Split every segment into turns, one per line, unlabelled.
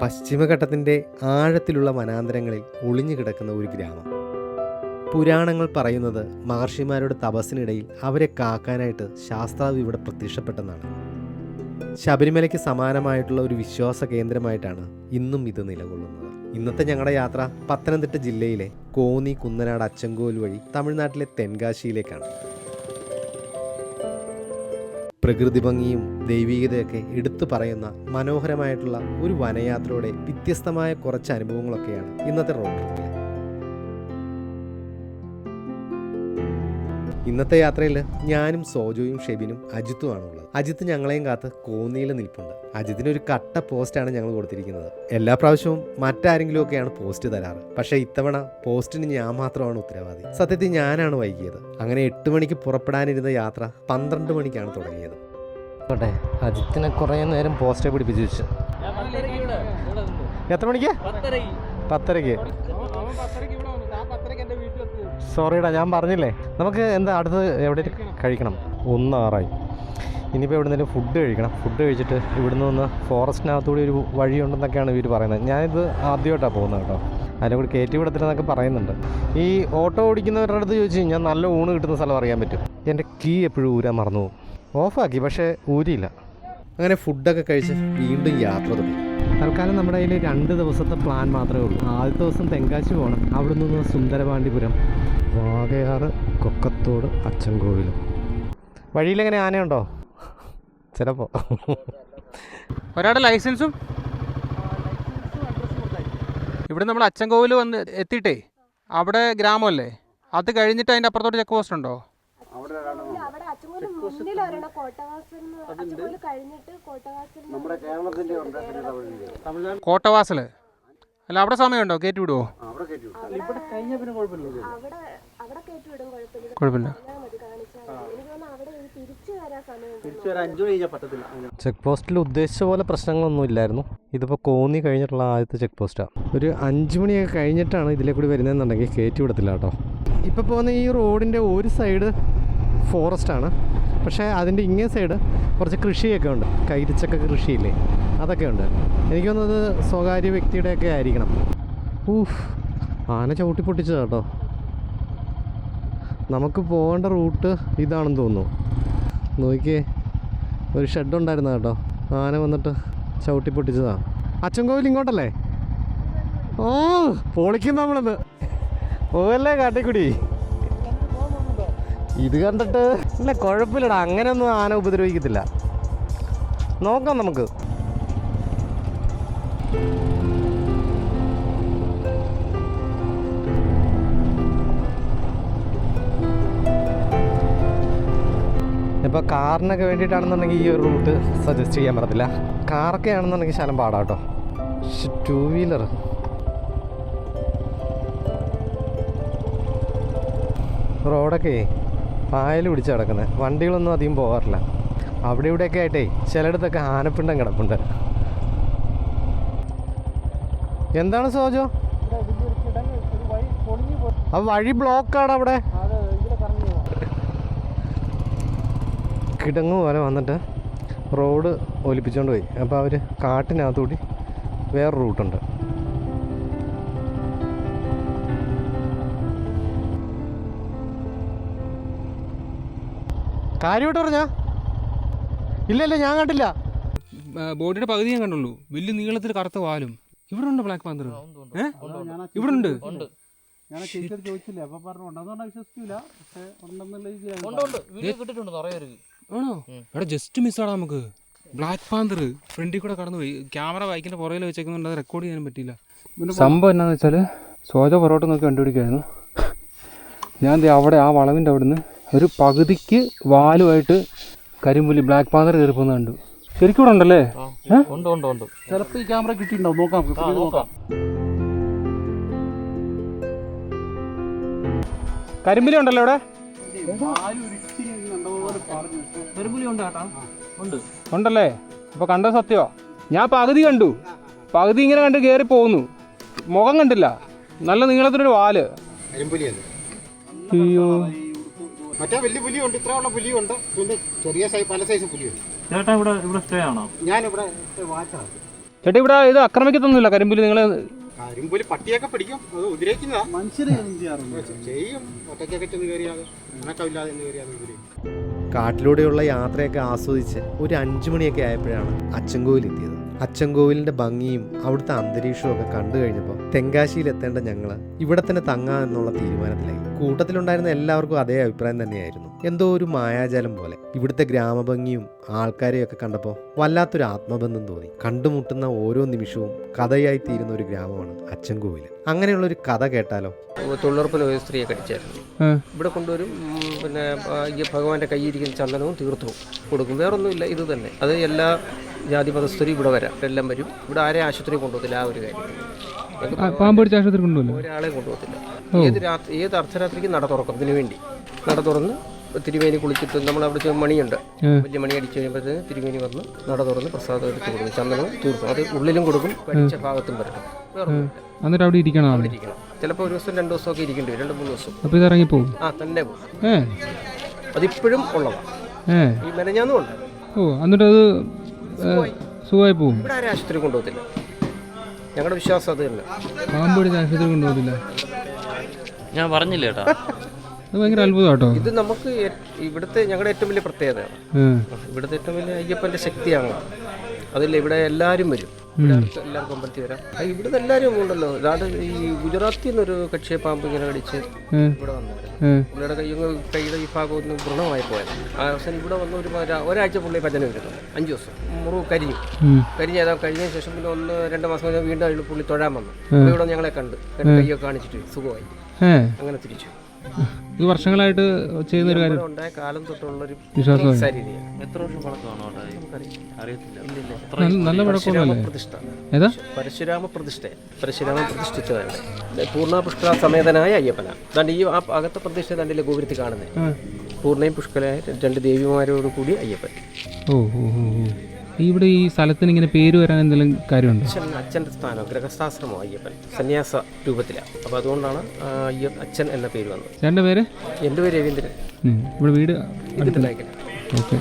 പശ്ചിമഘട്ടത്തിന്റെ ആഴത്തിലുള്ള വനാന്തരങ്ങളിൽ ഒളിഞ്ഞു കിടക്കുന്ന ഒരു ഗ്രാമം. പുരാണങ്ങൾ പറയുന്നത് മഹർഷിമാരുടെ തപസ്സിനിടയിൽ അവരെ കാക്കാനായിട്ട് ശാസ്ത്രാവ് ഇവിടെ പ്രത്യക്ഷപ്പെട്ടെന്നാണ്. ശബരിമലയ്ക്ക് സമാനമായിട്ടുള്ള ഒരു വിശ്വാസ കേന്ദ്രമായിട്ടാണ് ഇന്നും ഇത് നിലകൊള്ളുന്നത്. ഇന്നത്തെ ഞങ്ങളുടെ യാത്ര പത്തനംതിട്ട ജില്ലയിലെ കോന്നി കുന്നനാട് അച്ചങ്കോൽ വഴി തമിഴ്നാട്ടിലെ തെൻകാശിയിലേക്കാണ്. പ്രകൃതി ഭംഗിയും ദൈവീകതയൊക്കെ എടുത്തു പറയുന്ന മനോഹരമായിട്ടുള്ള ഒരു വനയാത്രയുടെ വ്യത്യസ്തമായ കുറച്ച് അനുഭവങ്ങളൊക്കെയാണ് ഇന്നത്തെ റോഡ് ട്രിപ്പിൽ ഇന്നത്തെ യാത്രയിൽ ഞാനും സോജോയും ഷെബിനും അജിത്തുമാണ് ഉള്ളത്. അജിത്ത് ഞങ്ങളെയും കാത്ത് കോന്നിയിൽ നിൽപ്പുണ്ട്. അജിത്തിന് ഒരു കട്ട പോസ്റ്റാണ് ഞങ്ങൾ കൊടുത്തിരിക്കുന്നത്. എല്ലാ പ്രാവശ്യവും മറ്റാരെങ്കിലും ഒക്കെയാണ് പോസ്റ്റ് തരാറ്. പക്ഷേ ഇത്തവണ പോസ്റ്റിന് ഞാൻ മാത്രമാണ് ഉത്തരവാദി. സത്യത്തിൽ ഞാനാണ് വൈകിയത്. അങ്ങനെ എട്ട് മണിക്ക് പുറപ്പെടാനിരുന്ന യാത്ര പന്ത്രണ്ട് മണിക്കാണ് തുടങ്ങിയത്.
അജിത്തിനെ കുറേ നേരം പോസ്റ്റേ പിടിപ്പിച്ച് വെച്ച്. എത്ര മണിക്ക്? പത്തരയ്ക്ക്. സോറിടാ ഞാൻ പറഞ്ഞില്ലേ? നമുക്ക് എന്താ അടുത്ത് എവിടെ കഴിക്കണം? ഒന്നാറായി. ഇനിയിപ്പോൾ ഇവിടെ നിന്നെങ്കിലും ഫുഡ് കഴിക്കണം. ഫുഡ് കഴിച്ചിട്ട് ഇവിടുന്ന് നിന്ന് ഫോറസ്റ്റിനകത്തുകൂടി ഒരു വഴിയുണ്ടെന്നൊക്കെയാണ് ഇവർ പറയുന്നത്. ഞാനിത് ആദ്യമായിട്ടാണ് പോകുന്നത് കേട്ടോ. അതിനെ കൂടി കയറ്റി വിടത്തില്ലെന്നൊക്കെ പറയുന്നുണ്ട്. ഈ ഓട്ടോ ഓടിക്കുന്നവരുടെ അടുത്ത് ചോദിച്ചു കഴിഞ്ഞാൽ നല്ല ഊണ് കിട്ടുന്ന സ്ഥലം അറിയാൻ പറ്റും. എന്റെ കീ എപ്പോഴും ഊരാൻ മറന്നു പോകും. ഓഫാക്കി പക്ഷേ ഊരിയില്ല.
അങ്ങനെ ഫുഡൊക്കെ കഴിച്ച് വീണ്ടും യാത്ര തുടങ്ങി.
തൽക്കാലം നമ്മുടെ കയ്യിൽ രണ്ട് ദിവസത്തെ പ്ലാൻ മാത്രമേ ഉള്ളൂ. ആദ്യത്തെ ദിവസം തെങ്കാശി പോകണം അവിടെ നിന്ന് സുന്ദരപാണ്ഡിപുരം വാകയാറ് കൊക്കത്തോട് അച്ചൻകോവിലും. വഴിയിലെങ്ങനെ ആനയുണ്ടോ? ചിലപ്പോൾ
ഒരാളുടെ ലൈസൻസും? ഇവിടെ നമ്മൾ അച്ചൻകോവിൽ വന്ന് എത്തിയിട്ടേ അവിടെ ഗ്രാമമല്ലേ? അത് കഴിഞ്ഞിട്ട് അതിന്റെ അപ്പുറത്തോട്ട് ചെക്ക് പോസ്റ്റ് ഉണ്ടോ?
അവിടെ അച്ചൻകോൽ മുന്നിൽ ഒരെണ്ണം കോട്ടവാസൽ അച്ചൻകോൽ കഴിഞ്ഞിട്ട് തമിഴ്നാട്
കോട്ടവാസൽ അല്ല അവിടെ സമയമുണ്ടോ കയറ്റി വിടുവോ?
അവിടെ അവിടെ കയറ്റി വിടും കുഴപ്പമില്ല.
കുഴപ്പമില്ല.
ഞാൻ മതി കാണിച്ചാൽ എനിക്ക് തോന്നുന്നു അവിടെ തിരിച്ചു വരാൻ
തിരിച്ചു വരാൻ അഞ്ചു കഴിഞ്ഞാൽ പറ്റത്തില്ല.
ചെക്ക് പോസ്റ്റിൽ ഉദ്ദേശിച്ച പോലെ പ്രശ്നങ്ങളൊന്നും ഇല്ലായിരുന്നു. ഇതിപ്പോൾ കോന്നി കഴിഞ്ഞിട്ടുള്ള ആദ്യത്തെ ചെക്ക് പോസ്റ്റാണ് ഒരു അഞ്ച് മണിയൊക്കെ കഴിഞ്ഞിട്ടാണ് ഇതിലെ കൂടി വരുന്നതെന്നുണ്ടെങ്കിൽ കയറ്റി വിടത്തില്ല കേട്ടോ. ഇപ്പോൾ പോകുന്ന ഈ റോഡിന്റെ ഒരു സൈഡ് ഫോറസ്റ്റാണ് പക്ഷേ അതിന്റെ ഇങ്ങേ സൈഡ് കുറച്ച് കൃഷിയൊക്കെ ഉണ്ട്. കൈരിച്ചക്ക കൃഷിയില്ലേ? അതൊക്കെ ഉണ്ട്. എനിക്ക് തോന്നുന്നത് സ്വകാര്യ വ്യക്തിയുടെയൊക്കെ ആയിരിക്കണം. ഊഫ് ആന ചവിട്ടി പൊട്ടിച്ചത് കേട്ടോ. നമുക്ക് പോകേണ്ട റൂട്ട് ഇതാണെന്ന് തോന്നുന്നു. നോക്കിയേ ഒരു ഷെഡ് ഉണ്ടായിരുന്നു കേട്ടോ. ആന വന്നിട്ട് ചവിട്ടി പൊട്ടിച്ചതാ. അച്ചൻകോവിൽ ഇങ്ങോട്ടല്ലേ? ഓ പൊളിക്കും നമ്മളിന്ന് പോകല്ലേ കാട്ടിക്കുടി? ഇത് കണ്ടിട്ട്? ഇല്ല കുഴപ്പമില്ലടാ. അങ്ങനെയൊന്നും ആന ഉപദ്രവിക്കത്തില്ല. നോക്കാം നമുക്ക്. ഇപ്പോൾ കാറിനൊക്കെ വേണ്ടിയിട്ടാണെന്നുണ്ടെങ്കിൽ ഈ ഒരു റൂട്ട് സജസ്റ്റ് ചെയ്യാൻ പറ്റത്തില്ല. കാറൊക്കെ ആണെന്നുണ്ടെങ്കിൽ ശലം പാടാട്ടോ പക്ഷെ ടൂ വീലർ റോഡൊക്കെ പായൽ പിടിച്ച് കിടക്കുന്നത് വണ്ടികളൊന്നും അധികം പോകാറില്ല. അവിടെ ഇവിടെയൊക്കെ ആയിട്ടേ ചിലയിടത്തൊക്കെ ആനപ്പിണ്ടം കിടപ്പുണ്ട്. എന്താണ് സോജോ? ആ വഴി ബ്ലോക്കാണ് അവിടെ. കിടങ്ങ് പോലെ വന്നിട്ട് റോഡ് ഒലിപ്പിച്ചുകൊണ്ട് പോയി. അപ്പോൾ അവർ കാട്ടിനകത്തുകൂടി വേറെ റൂട്ടുണ്ട്. കാര്യമായിട്ട് പറഞ്ഞാ? ഇല്ല ഇല്ല ഞാൻ കണ്ടില്ല.
ബോഡിയുടെ പകുതി ഞാൻ കണ്ടുള്ളൂ. വലിയ നീളത്തിൽ കറുത്ത വാലും. ഇവിടെ ഉണ്ട് ബ്ലാക്ക് പാന്തർ ഇവിടെ ഉണ്ട്
ഞാൻ ചേച്ചിയോട് ചോദിച്ചില്ല? അപ്പൊ പറഞ്ഞു ഉണ്ടെന്ന് പറഞ്ഞാൽ വിശ്വസിക്കില്ല പക്ഷെ ഉണ്ടെന്നുള്ള രീതിയിലാണ്
ആണോ? എടാ ജസ്റ്റ് മിസ്സാടാ നമുക്ക്. ബ്ലാക്ക് പാന്തർ ഫ്രണ്ടിൽ കൂടെ കടന്നുപോയി. ക്യാമറ ബൈക്കിന്റെ പുറകിൽ വെച്ചേക്കുന്നുണ്ട് അത് റെക്കോർഡ് ചെയ്യാൻ പറ്റിയില്ല. സംഭവം എന്നാന്ന് വെച്ചാൽ സോജ പൊറോട്ട നോക്കി കണ്ടുപിടിക്കായിരുന്നു ഞാൻ ദേ അവിടെ ആ വളവിന്റെ അവിടുന്ന് ഒരു പകുതിക്ക് വാലുമായിട്ട് കരിമ്പുലി ബ്ലാക്ക് പാന്തർ കയറി പോകുന്ന കണ്ടു ശരിക്കും ഇവിടെ ഉണ്ടല്ലേ
ചിലപ്പോൾ ഈ ക്യാമറ കിട്ടിയിട്ടുണ്ടാവും. നോക്കാം നോക്കാം.
കരിമ്പുലി ഉണ്ടല്ലോ ഇവിടെ? ഉണ്ടല്ലേ? അപ്പൊ കണ്ട സത്യോ? ഞാൻ പകുതി കണ്ടു. പകുതി ഇങ്ങനെ കണ്ട് കയറി പോകുന്നു. മുഖം കണ്ടില്ല. നല്ല നീളത്തിനൊരു വാൽ. അയ്യോ.
മറ്റേ വലിയ പുലിയുണ്ട് ഇത്രയുള്ള ഉള്ള പുലിയുണ്ട്. പിന്നെ ചെറിയ സൈസ് പല സൈസ് പുലിയുണ്ട്.
ചേട്ടാ ഇവിടെ ഇവിടെ സ്റ്റേ ആണോ?
ഞാൻ ഇവിടെ വാച്ചാണ്
ചേട്ടാ ഇവിടെ ഇത് ആക്രമിക്കത്തൊന്നുമില്ല കരിമ്പുലി നിങ്ങൾ
കരിമ്പുലി പട്ടിയൊക്കെ പിടിക്കും. അത് ഉപദ്രവിക്കുന്നതാ
മനുഷ്യരെ
ചെയ്യും. ഒറ്റയ്ക്കൊക്കെ ചെന്ന് കയറിയാൽ അനക്കമില്ലാതെ എന്ന് കയറിയാൽ ഉപദ്രവിക്കും
കാട്ടിലൂടെയുള്ള യാത്രയൊക്കെ ആസ്വദിച്ച് ഒരു അഞ്ചു മണിയൊക്കെ ആയപ്പോഴാണ് അച്ചൻകോവിൽ എത്തിയത്. അച്ചൻകോവിലിന്റെ ഭംഗിയും അവിടുത്തെ അന്തരീക്ഷവും ഒക്കെ കണ്ടു കഴിഞ്ഞപ്പോൾ തെങ്കാശിയിൽ എത്തേണ്ട ഞങ്ങൾ ഇവിടെ തന്നെ തങ്ങാ എന്നുള്ള തീരുമാനത്തിലായി. കൂട്ടത്തിലുണ്ടായിരുന്ന എല്ലാവർക്കും അതേ അഭിപ്രായം തന്നെയായിരുന്നു. എന്തോ ഒരു മായാജാലം പോലെ. ഇവിടുത്തെ ഗ്രാമഭംഗിയും ആൾക്കാരെയും ഒക്കെ കണ്ടപ്പോൾ വല്ലാത്തൊരു ആത്മബന്ധം തോന്നി. കണ്ടുമുട്ടുന്ന ഓരോ നിമിഷവും കഥയായി തീരുന്ന ഒരു ഗ്രാമമാണ് അച്ചൻകോവിൽ അങ്ങനെയുള്ള ഒരു കഥ കേട്ടാലോ?
തൊഴിലുറപ്പിൽ ഒരു സ്ത്രീയെ കടിച്ചായിരുന്നു. ഇവിടെ കൊണ്ടുവരും പിന്നെ ഈ ഭഗവാന്റെ കയ്യിരിക്കുന്ന ചന്ദനവും തീർത്ഥവും കൊടുക്കും. വേറൊന്നുമില്ല ഇത് തന്നെ. അത് എല്ലാ ജാതി മതസ്ഥരും ഇവിടെ വരാം. എല്ലാം വരും. ഇവിടെ ആരെ ആശുപത്രി കൊണ്ടുപോകത്തില്ല. ആ ഒരു കാര്യം.
പാമ്പ് പിടിച്ച ആശുപത്രി കൊണ്ടുപോകല്ലോ?
ഒരാളെ കൊണ്ടുപോകത്തില്ല. ഏത് രാത്രി ഏത് അർദ്ധരാത്രിക്ക് നട തുറക്കും ഇതിനു വേണ്ടി. നട തുറന്ന് തിരുമേനി കുളിച്ചിട്ട് നമ്മൾ അവിടെ മണിയുണ്ട്. വലിയ മണി അടിച്ചു കഴിയുമ്പോഴത്തേന് തിരുമേനി വന്ന് നട തുറന്ന് പ്രസാദം എടുത്ത് കൊടുക്കും. ചന്ദനവും തീർക്കും. അത് ഉള്ളിലും കൊടുക്കും കഴിച്ച ഭാഗത്തും വരണം
എന്നിട്ട് അവിടെ ഇരിക്കണം
അവിടെ? ഇരിക്കണം ചിലപ്പോൾ ഒരു ദിവസം രണ്ട് ദിവസമൊക്കെ ഇരിക്കേണ്ടി വരും. രണ്ട് മൂന്ന് ദിവസം.
അപ്പോൾ ഇത് പോകും?
ആ തന്നെ പോകും. അതിപ്പോഴും ഉള്ളതാണ് ഈ മെനഞ്ഞാന്നും ഉണ്ട്.
ഓ എന്നിട്ട് അത് സുഖമായി പോകും.
ഇവിടെ ആരും ആശുപത്രി കൊണ്ടുപോകത്തില്ല. ഞങ്ങളുടെ വിശ്വാസം അത് തന്നെ
പാമ്പ് പിടിച്ച ആശുപത്രി കൊണ്ടുപോകത്തില്ല.
ഞാൻ പറഞ്ഞില്ല ചേട്ടാ
അത് ഭയങ്കര അത്ഭുതം കേട്ടോ
ഇത് നമുക്ക് ഏ- ഇവിടുത്തെ ഞങ്ങളുടെ ഏറ്റവും വലിയ പ്രത്യേകതയാണ്. ഇവിടുത്തെ ഏറ്റവും വലിയ അയ്യപ്പന്റെ ശക്തിയാണ്. അതില്ല ഇവിടെ എല്ലാവരും വരും. എല്ലാവർക്കും അമ്പലത്തിൽ വരാം. ഇവിടുന്ന് എല്ലാവരും ഉണ്ടല്ലോ. അതാണ്ട് ഈ ഗുജറാത്തിൽ നിന്നൊരു കക്ഷിയെ പാമ്പ് ഇങ്ങനെ കടിച്ച് ഇവിടെ വന്നവരാണ് പുള്ളിയുടെ കൈ കൈയുടെ ഈ ഭാഗം ഒന്ന് വൃണമായി പോയത്. ആ അവസാനം ഇവിടെ വന്ന് ഒരു ഒരാഴ്ച പുള്ളി ഭജന വരുന്നു അഞ്ച് ദിവസം. മുറിവ് കരിഞ്ഞു. കരിഞ്ഞ ഏതാ കഴിഞ്ഞ ശേഷം പിന്നെ ഒന്ന് രണ്ട് മാസം കഴിഞ്ഞാൽ വീണ്ടും അതിൽ പുള്ളി തൊഴാൻ വന്നു. ഇവിടെ ഞങ്ങളെ കണ്ട്. കൈയൊക്കെ കാണിച്ചിട്ട് സുഖമായി. അങ്ങനെ തിരിച്ചു.
ഇത് വർഷങ്ങളായിട്ട് ചെയ്യുന്ന ഒരു കാര്യം
കാലം തൊട്ടുള്ളൊരു രീതിയാണ്
എത്ര വർഷം പഴക്കമാണോ അറിയത്തില്ല?
നല്ല
പ്രതിഷ്ഠ
ഏതാ?
പരശുരാമ പ്രതിഷ്ഠ പരശുരാമൻ പ്രതിഷ്ഠിച്ചതാണ്. പൂർണ പുഷ്കര സമേതനായ അയ്യപ്പന. ദാണ്ട് ഈ ആ അകത്തെ പ്രതിഷ്ഠ ദണ്ടിലെ ഗോപുരത്തിൽ കാണുന്നത്. പൂർണയും പുഷ്കരായ രണ്ട് ദേവിമാരോട് കൂടി അയ്യപ്പൻ
ഓ ഓ ഓ. ഇവിടെ ഈ സ്ഥലത്തിന് ഇങ്ങനെ പേര് വരാൻ എന്തെങ്കിലും കാര്യമുണ്ട്?
അച്ഛൻ അച്ഛന്റെ സ്ഥാനം ഗൃഹസ്ഥാശ്രമം അയ്യപ്പൻ സന്യാസ രൂപത്തിലാണ് അപ്പോൾ അതുകൊണ്ടാണ് ആ അയ്യ അച്ഛൻ എന്ന പേര് വന്നത്.
ചേട്ടന്റെ പേര്?
എന്റെ പേര് രവീന്ദ്രൻ.
ഇവിടെ വീട് ഓക്കെ.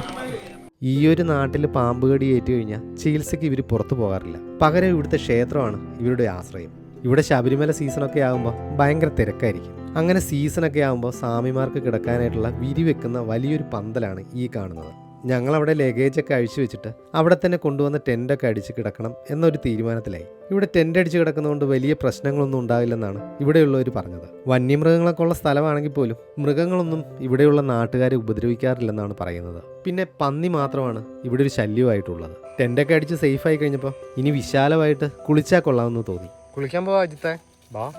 ഈ ഒരു നാട്ടിൽ പാമ്പ് കടി ഏറ്റു കഴിഞ്ഞാൽ ചികിത്സയ്ക്ക് ഇവർ പുറത്തു പോകാറില്ല. പകരം ഇവിടുത്തെ ക്ഷേത്രമാണ് ഇവരുടെ ആശ്രയം. ഇവിടെ ശബരിമല സീസണൊക്കെ ആകുമ്പോൾ ഭയങ്കര തിരക്കായിരിക്കും. അങ്ങനെ സീസണൊക്കെ ആകുമ്പോൾ സ്വാമിമാർക്ക് കിടക്കാനായിട്ടുള്ള വിരിവെക്കുന്ന വലിയൊരു പന്തലാണ് ഈ കാണുന്നത്. ഞങ്ങളവിടെ ലഗേജൊക്കെ അഴിച്ചു വെച്ചിട്ട് അവിടെ തന്നെ കൊണ്ടുവന്ന ടെന്റൊക്കെ അടിച്ച് കിടക്കണം എന്നൊരു തീരുമാനത്തിലായി. ഇവിടെ ടെന്റ് അടിച്ച് കിടക്കുന്നതുകൊണ്ട് വലിയ പ്രശ്നങ്ങളൊന്നും ഉണ്ടാവില്ലെന്നാണ് ഇവിടെയുള്ളവർ പറഞ്ഞത്. വന്യമൃഗങ്ങളൊക്കെ ഉള്ള സ്ഥലമാണെങ്കിൽ പോലും മൃഗങ്ങളൊന്നും ഇവിടെയുള്ള നാട്ടുകാരെ ഉപദ്രവിക്കാറില്ലെന്നാണ് പറയുന്നത്. പിന്നെ പന്നി മാത്രമാണ് ഇവിടെ ഒരു ശല്യമായിട്ടുള്ളത്. ടെന്റൊക്കെ അടിച്ച് സേഫ് ആയി കഴിഞ്ഞപ്പോൾ ഇനി വിശാലമായിട്ട് കുളിച്ചാൽ കൊള്ളാമെന്ന് തോന്നി.
കുളിക്കാൻ പോവാ അജിത്തെ. വാ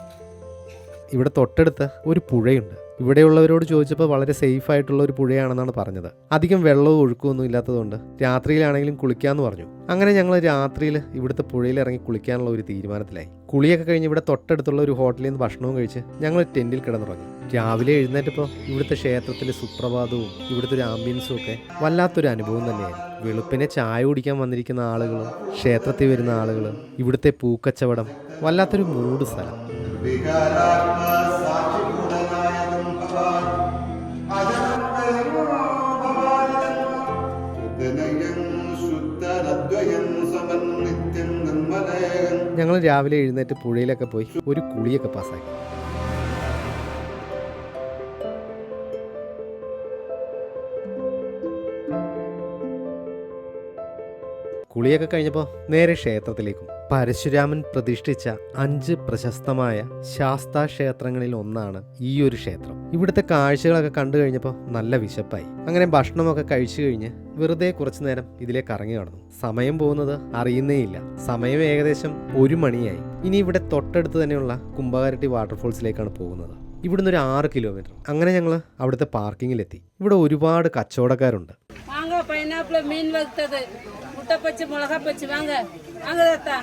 ഇവിടെ തൊട്ടടുത്ത് ഒരു പുഴയുണ്ട്. ഇവിടെയുള്ളവരോട് ചോദിച്ചപ്പോൾ വളരെ സേഫ് ആയിട്ടുള്ള ഒരു പുഴയാണെന്നാണ് പറഞ്ഞത്. അധികം വെള്ളവും ഒഴുക്കുമൊന്നും ഇല്ലാത്തതുകൊണ്ട് രാത്രിയിലാണെങ്കിലും കുളിക്കാമെന്ന് പറഞ്ഞു. അങ്ങനെ ഞങ്ങൾ രാത്രിയിൽ ഇവിടുത്തെ പുഴയിൽ ഇറങ്ങി കുളിക്കാനുള്ള ഒരു തീരുമാനത്തിലായി. കുളിയൊക്കെ കഴിഞ്ഞ് ഇവിടെ തൊട്ടടുത്തുള്ള ഒരു ഹോട്ടലിൽ നിന്ന് ഭക്ഷണവും കഴിച്ച് ഞങ്ങൾ ടെന്റിൽ കിടന്നുറങ്ങി. രാവിലെ എഴുന്നേറ്റപ്പോൾ ഇവിടുത്തെ ക്ഷേത്രത്തിലെ സുപ്രഭാതവും ഇവിടുത്തെ ഒരു ആംബിയൻസും ഒക്കെ വല്ലാത്തൊരു അനുഭവം തന്നെയായിരുന്നു. വെളുപ്പിനെ ചായ കുടിക്കാൻ വന്നിരിക്കുന്ന ആളുകൾ ക്ഷേത്രത്തിൽ വരുന്ന ആളുകൾ ഇവിടുത്തെ പൂക്കച്ചവടം വല്ലാത്തൊരു മൂട് സ്ഥലം. രാവിലെ എഴുന്നേറ്റ് പുഴയിലൊക്കെ പോയി ഒരു കുളിയൊക്കെ പാസ്സാക്കി. കുളിയൊക്കെ കഴിഞ്ഞപ്പോൾ നേരെ ക്ഷേത്രത്തിലേക്കും. പരശുരാമൻ പ്രതിഷ്ഠിച്ച അഞ്ച് പ്രശസ്തമായ ശാസ്താ ക്ഷേത്രങ്ങളിൽ ഒന്നാണ് ഈ ഒരു ക്ഷേത്രം. ഇവിടുത്തെ കാഴ്ചകളൊക്കെ കണ്ടു കഴിഞ്ഞപ്പോൾ നല്ല വിശപ്പായി. അങ്ങനെ ഭക്ഷണമൊക്കെ കഴിച്ചു കഴിഞ്ഞ് വെറുതെ കുറച്ചു നേരം ഇതിലേക്ക് ഇറങ്ങി കടന്നു സമയം പോകുന്നത് അറിയുന്നേയില്ല സമയം ഏകദേശം ഒരു മണിയായി. ഇനി ഇവിടെ തൊട്ടടുത്ത് തന്നെയുള്ള കുംഭകാരട്ടി വാട്ടർഫോൾസിലേക്കാണ് പോകുന്നത്. ഇവിടുന്ന് ഒരു ആറ് കിലോമീറ്റർ. അങ്ങനെ ഞങ്ങൾ അവിടുത്തെ പാർക്കിങ്ങിലെത്തി. ഇവിടെ ഒരുപാട് കച്ചവടക്കാരുണ്ട്.
வாங்க பைனாப்பிள் மீன் வறுத்தது முட்டை பச்சு மிளகா பச்சு வாங்க வாங்க தாத்தா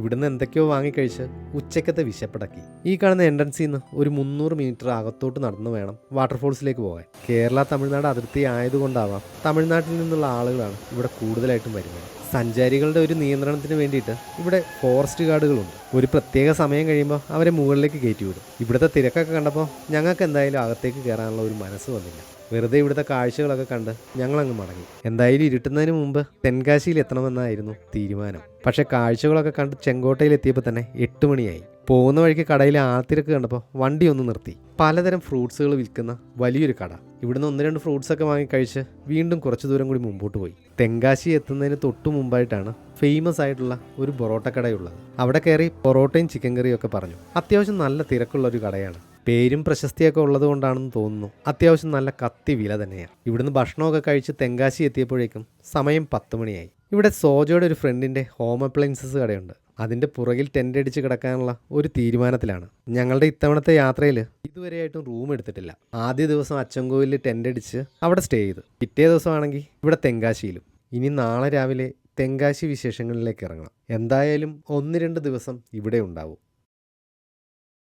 ഇവിടുന്ന് എന്തൊക്കെയോ വാങ്ങിക്കഴിച്ച് ഉച്ചക്കത്തെ വിശപ്പടക്കി ഈ കാണുന്ന എൻട്രൻസിൽ നിന്ന് ഒരു മുന്നൂറ് മീറ്റർ അകത്തോട്ട് നടന്നു വേണം വാട്ടർഫോൾസിലേക്ക് പോകാൻ കേരള തമിഴ്നാട് അതിർത്തി ആയതുകൊണ്ടാവാം തമിഴ്നാട്ടിൽ നിന്നുള്ള ആളുകളാണ് ഇവിടെ കൂടുതലായിട്ടും വരുന്നത് സഞ്ചാരികളുടെ ഒരു നിയന്ത്രണത്തിന് വേണ്ടിയിട്ട് ഇവിടെ ഫോറസ്റ്റ് ഗാർഡുകളുണ്ട് ഒരു പ്രത്യേക സമയം കഴിയുമ്പോൾ അവരെ മുകളിലേക്ക് കയറ്റി വിടും. ഇവിടുത്തെ തിരക്കൊക്കെ കണ്ടപ്പോൾ ഞങ്ങൾക്ക് എന്തായാലും അകത്തേക്ക് കയറാനുള്ള ഒരു മനസ്സ് വന്നില്ല. വെറുതെ ഇവിടുത്തെ കാഴ്ചകളൊക്കെ കണ്ട് ഞങ്ങളങ്ങ് മടങ്ങി. എന്തായാലും ഇരുട്ടുന്നതിന് മുമ്പ് തെൻകാശിയിൽ എത്തണമെന്നായിരുന്നു തീരുമാനം. പക്ഷെ കാഴ്ചകളൊക്കെ കണ്ട് ചെങ്കോട്ടയിൽ എത്തിയപ്പോൾ തന്നെ എട്ട് മണിയായി. പോകുന്ന വഴിക്ക് കടയിലെ തിരക്ക് കണ്ടപ്പോൾ വണ്ടി ഒന്ന് നിർത്തി. പലതരം ഫ്രൂട്ട്സുകൾ വിൽക്കുന്ന വലിയൊരു കട. ഇവിടുന്ന് ഒന്ന് രണ്ട് ഫ്രൂട്ട്സ് ഒക്കെ വാങ്ങി കഴിച്ച് വീണ്ടും കുറച്ച് ദൂരം കൂടി മുമ്പോട്ട് പോയി. തെങ്കാശി എത്തുന്നതിന് തൊട്ടു മുമ്പായിട്ടാണ് ഫേമസ് ആയിട്ടുള്ള ഒരു പൊറോട്ട കടയുള്ളത്. അവിടെ കയറി പൊറോട്ടയും ചിക്കൻ കറിയും ഒക്കെ പറഞ്ഞു. അത്യാവശ്യം നല്ല തിരക്കുള്ള ഒരു കടയാണ്. പേരും പ്രശസ്തിയൊക്കെ ഉള്ളത് കൊണ്ടാണെന്ന് തോന്നുന്നു. അത്യാവശ്യം നല്ല കത്തി വില തന്നെയാണ് ഇവിടുന്ന് ഭക്ഷണമൊക്കെ കഴിച്ച് തെങ്കാശി എത്തിയപ്പോഴേക്കും സമയം പത്ത് മണിയായി. ഇവിടെ സോജയുടെ ഒരു ഫ്രണ്ടിന്റെ ഹോം അപ്ലയൻസസ് കടയുണ്ട്. അതിന്റെ പുറകിൽ ടെന്റ് അടിച്ച് കിടക്കാനുള്ള ഒരു തീരുമാനത്തിലാണ്. ഞങ്ങളുടെ ഇത്തവണത്തെ യാത്രയിൽ ഇതുവരെയായിട്ടും റൂം എടുത്തിട്ടില്ല. ആദ്യ ദിവസം അച്ചൻകോവിൽ ടെന്റ് അടിച്ച് അവിടെ സ്റ്റേ ചെയ്തു. പിറ്റേ ദിവസമാണെങ്കിൽ ഇവിടെ തെങ്കാശിയിലും. ഇനി നാളെ രാവിലെ തെങ്കാശി വിശേഷങ്ങളിലേക്ക് ഇറങ്ങണം. എന്തായാലും ഒന്ന് രണ്ട് ദിവസം ഇവിടെ ഉണ്ടാവും.